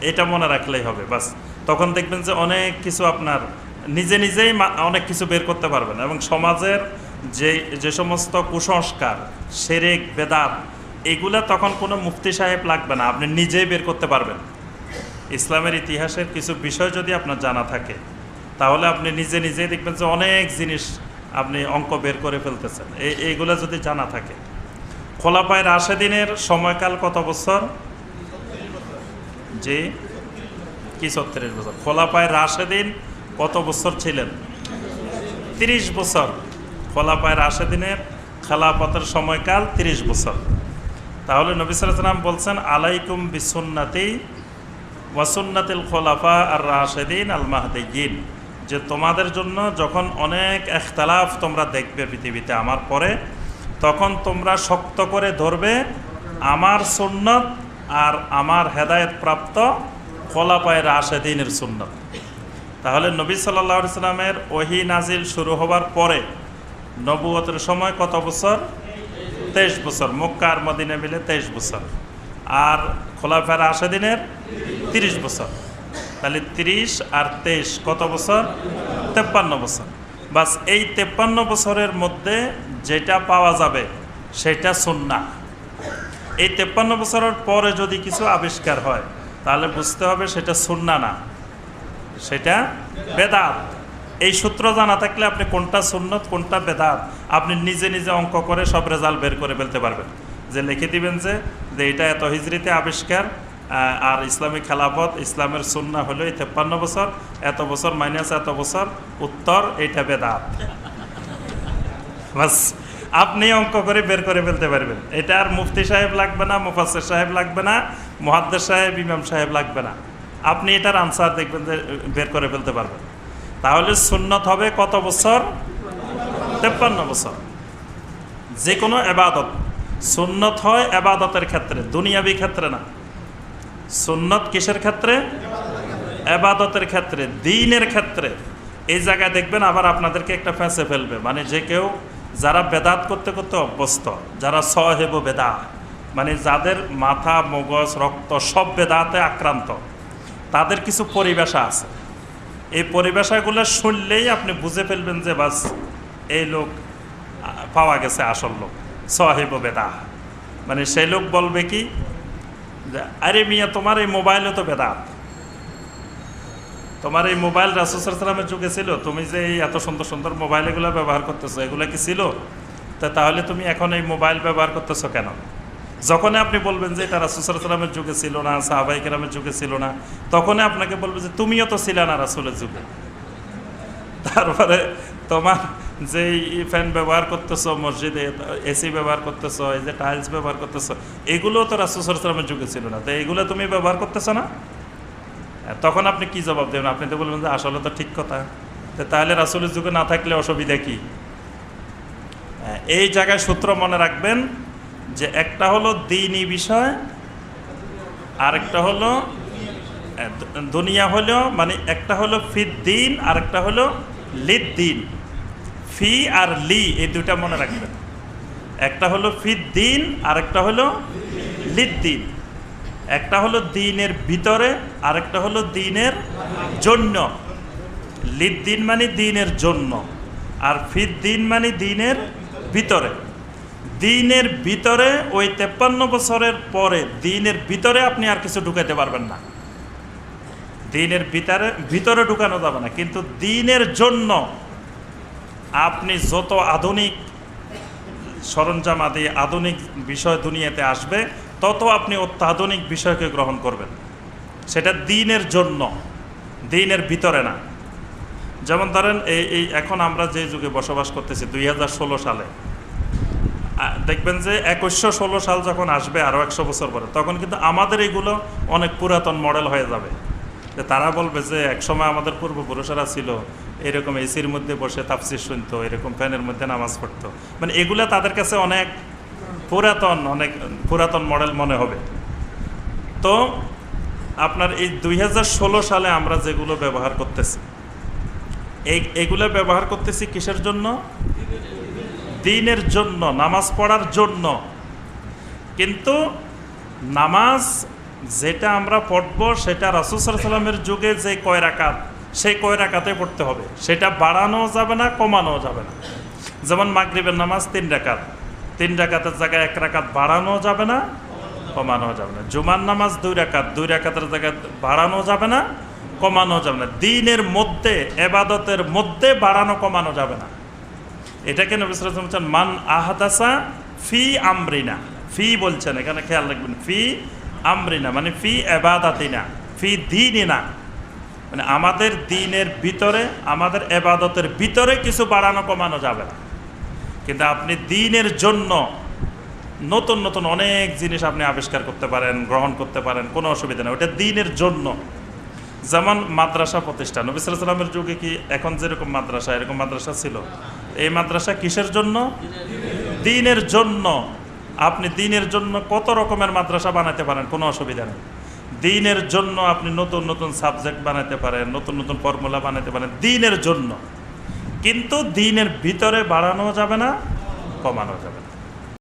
এটা মনে রাখলেই হবে, বাস। তখন দেখবেন যে অনেক কিছু আপনার নিজে নিজেই অনেক কিছু বের করতে পারবেন এবং সমাজের যে যে সমস্ত কুসংস্কার, সেরেক, বেদাত, এগুলা তখন কোনো মুফতি সাহেব লাগবে না, আপনি নিজেই বের করতে পারবেন। ইসলামের ইতিহাসের কিছু বিষয় যদি আপনার জানা থাকে, তাহলে আপনি নিজে নিজেই দেখবেন যে অনেক জিনিস আপনি অঙ্ক বের করে ফেলতেছেন। এই এইগুলো যদি জানা থাকে। খোলাপায় রাশেদিনের সময়কাল কত বছর? জি কি ছত্রিশ বছর? খোলাপায় রাশেদিন কত বছর ছিলেন? তিরিশ বছর। খোলাপায় রাশেদিনের খেলাপথের সময়কাল তিরিশ বছর। তাহলে নবী সালাম বলছেন, আলাইকুম বিসুন্নাতি ওয়াসুন্নাতিল খোলাফা আর রাশেদিন আল মাহদিন যে তোমাদের জন্য যখন অনেক এখতালাফ তোমরা দেখবে পৃথিবীতে আমার পরে, তখন তোমরা শক্ত করে ধরবে, আমার সুন্নত আর আমার হেদায়েত প্রাপ্ত খোলাপায় রাশেদিনের সুন্নত। তাহলে নবী সাল্লাহ সাল্লামের ওহি নাজিল শুরু হবার পরে নবুয়তের সময় কত বছর? তেইশ বছর। মক্কা আর মদিনা মিলে তেইশ বছর। আর খোলাফের আশা দিনের তিরিশ বছর। তাহলে তিরিশ আর তেইশ কত বছর? তেপ্পান্ন বছর। বাস এই তেপ্পান্ন বছরের মধ্যে যেটা পাওয়া যাবে সেটা সুন্না এই তেপ্পান্ন বছরের পরে যদি কিছু আবিষ্কার হয়, তাহলে বুঝতে হবে সেটা সুন্না না। সেটা বেদাত। এই সূত্র জানা থাকলে আপনি কোনটা সুন্নত, কোনটা বেদাত, আপনি নিজে নিজে অঙ্ক করে সব রেজাল্ট বের করে ফেলতে পারবেন। যে লিখে দিবেন যে যে এটা এত হিজড়িতে আবিষ্কার আর ইসলামী খেলাফত, ইসলামের সুন্না হলো এই তেপ্পান্ন বছর, এত বছর মাইনাস এত বছর, উত্তর এইটা বেদাত। বাস। আপনি অঙ্ক করে বের করে ফেলতে পারবেন। এটা আর মুফতি সাহেব লাগবে না মুফাসের সাহেব লাগবে না মহাদ্দের সাহেব, ইমাম সাহেব লাগবে না। আপনি এটার আনসার দেখবেন যে, বের করে ফেলতে পারবেন। তাহলে সুন্নত হবে কত বছর? তেপ্পান্ন বছর। যে কোনো এবাদত। সুন্নত হয় এবাদতের ক্ষেত্রে, দুনিয়াবি ক্ষেত্রে না। সুন্নত কিসের ক্ষেত্রে? এবাদতের ক্ষেত্রে, দিনের ক্ষেত্রে। এই জায়গায় দেখবেন আবার আপনাদেরকে একটা ফেঁসে ফেলবে। মানে যে কেউ যারা বেদাত করতে করতে অভ্যস্ত, যারা সহেব বেদা মানে যাদের মাথা, মগজ, রক্ত সব বেদাতে আক্রান্ত, তাদের কিছু পরিবেশা আছে। এই পরিবেশাগুলো শুনলেই আপনি বুঝে ফেলবেন যে বাস এই লোক পাওয়া গেছে আসল লোক, সহেব বেদা মানে সেই লোক বলবে কি আরে মিয়া, তোমার এই মোবাইলে তো বেদাত। তোমার এই মোবাইল রাসুসালামের যুগে ছিল, তুমি যে এই এত সুন্দর সুন্দর মোবাইল এগুলো ব্যবহার করতেছো, এগুলো কি ছিল? তা তাহলে তুমি এখন এই মোবাইল ব্যবহার করতেছো কেন? যখনই আপনি বলবেন যে এটা রাসুসালামের যুগে ছিল না, সাহাবাই কেরামের যুগে ছিল না, তখনই আপনাকে বলবে যে তুমিও তো ছিল না রাসুলের যুগে। তারপরে তোমার যে ফ্যান ব্যবহার করতেছো, মসজিদে এসি ব্যবহার করতেছো, এই যে টাইলস ব্যবহার করতেছো এগুলো তো রাসুসালামের যুগে ছিল না। তো এগুলো তুমি ব্যবহার করতেছো না? তখন আপনি কি জবাব দেবেন? আপনি তো বলবেন যে আসলে তো ঠিক কথা। তাহলে রাসুলের যুগে না থাকলে অসুবিধা কি? হ্যাঁ, এই জায়গায় সূত্র মনে রাখবেন যে একটা হলো দিনই বিষয় আরেকটা হলো দুনিয়া হলো মানে একটা হলো ফিদ দিন আর একটা হলো লিদ দিন। ফি আর লি এই দুটা মনে রাখবেন। একটা হলো ফিদ দিন আর একটা হলো লিদ দিন। একটা হলো দিনের ভিতরে, আরেকটা হলো দিনের জন্য। লিদ দিন মানে দিনের জন্য, আর ফিদ দিন মানে দিনের ভিতরে। দিনের ভিতরে ওই তেপ্পান্ন বছরের পরে, দিনের ভিতরে আপনি আর কিছু ঢুকাইতে পারবেন না। দিনের ভিতরে ভিতরে ঢুকানো যাবে না, কিন্তু দিনের জন্য আপনি যত আধুনিক সরঞ্জাম আদি, আধুনিক বিষয় দুনিয়াতে আসবে তত আপনি অত্যাধুনিক বিষয়কে গ্রহণ করবেন। সেটা দিনের জন্য, দিনের ভিতরে না। যেমন ধরেন এই এই এখন আমরা যে যুগে বসবাস করতেছি, দুই হাজার ষোলো সালে দেখবেন যে একুশশো ষোলো সাল যখন আসবে আরও একশো বছর পরে, তখন কিন্তু আমাদের এগুলো অনেক পুরাতন মডেল হয়ে যাবে। যে তারা বলবে যে একসময় আমাদের পূর্বপুরুষেরা ছিল এরকম এসির মধ্যে বসে তাফসির শুনতো, এরকম ফ্যানের মধ্যে নামাজ পড়তো। মানে এগুলো তাদের কাছে অনেক পুরাতন অনেক পুরাতন মডেল মনে হবে। তো আপনার এই দুই হাজার ষোলো সালে আমরা যেগুলো ব্যবহার করতেছি, এই, এগুলো ব্যবহার করতেছি কিসের জন্য? দিনের জন্য, নামাজ পড়ার জন্য। কিন্তু নামাজ যেটা আমরা পড়ব, সেটা রাসুসার সাল্লামের যুগে যে কয় রাকাত, সেই কয় রাকাতে পড়তে হবে। সেটা বাড়ানো যাবে না, কমানো যাবে না। যেমন মাগরিবের নামাজ তিন রাকাত। তিন রাকাতের জায়গায় এক রাকাত বাড়ানো যাবে না কমানো যাবে না। জুমার নামাজ দুই রাকাত, দুই রাকাতের জায়গায় বাড়ানো যাবে না কমানো যাবে না। দিনের মধ্যে, এবাদতের মধ্যে বাড়ানো, কমানো যাবে না। এটাকে নবী সাল্লাল্লাহু আলাইহি বলছেন, মান আহাদাসা ফি আমরিনা। ফি বলছেন, এখানে খেয়াল রাখবেন, ফি আমরিনা মানে ফি এবাদাতিনা, ফি দিনিনা। মানে আমাদের দিনের ভিতরে, আমাদের এবাদতের ভিতরে কিছু বাড়ানো, কমানো যাবে না। কিন্তু আপনি দিনের জন্য নতুন নতুন অনেক জিনিস আপনি আবিষ্কার করতে পারেন, গ্রহণ করতে পারেন, কোনো অসুবিধা নেই। ওটা দিনের জন্য। যেমন মাদ্রাসা প্রতিষ্ঠান নবী সাল্লামের যুগে কি এখন যেরকম মাদ্রাসা, এরকম মাদ্রাসা ছিল? এই মাদ্রাসা কিসের জন্য? দিনের জন্য। আপনি দিনের জন্য কত রকমের মাদ্রাসা বানাতে পারেন, কোনো অসুবিধা নেই। দিনের জন্য আপনি নতুন নতুন সাবজেক্ট বানাতে পারেন, নতুন নতুন ফর্মুলা বানাতে পারেন, দিনের জন্য। কিন্তু দিনের ভিতরে বাড়ানো যাবে না কমানো যাবে না।